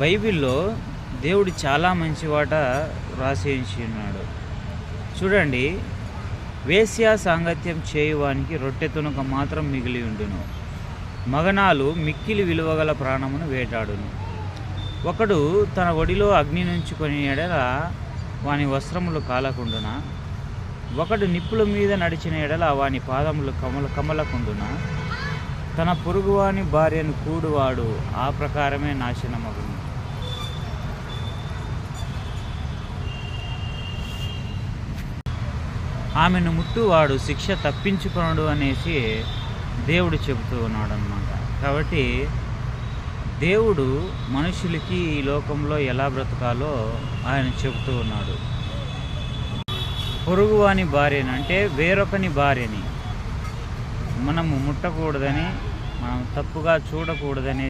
బైబిల్లో దేవుడు చాలా మంచి వాట రాసేయించి ఉన్నాడు చూడండి వేశ్యా సాంగత్యం చేయువానికి రొట్టె తునక మాత్రం మిగిలి ఉండును. మగనాలు మిక్కిలి విలువగల ప్రాణమును వేటాడును. ఒకడు తన ఒడిలో అగ్ని నుంచుకొని ఎడల వాని వస్త్రములు కాలకుండున? ఒకడు నిప్పుల మీద నడిచిన ఎడల వాని పాదములు కమల కమలకుండున? తన పొరుగువాని భార్యను కూడువాడు. ఆ ప్రకారమే నాశనమగును. ఆమెను ముట్టువాడు శిక్ష తప్పించుకొనడు అనేసి దేవుడు చెబుతూ ఉన్నాడు అనమాట కాబట్టి దేవుడు మనుషులకి ఈ లోకంలో ఎలా బ్రతకాలో ఆయన చెబుతూ ఉన్నాడు. పొరుగువాని భార్యని అంటే వేరొకని భార్యని. మనము ముట్టకూడదని మనం తప్పుగా చూడకూడదని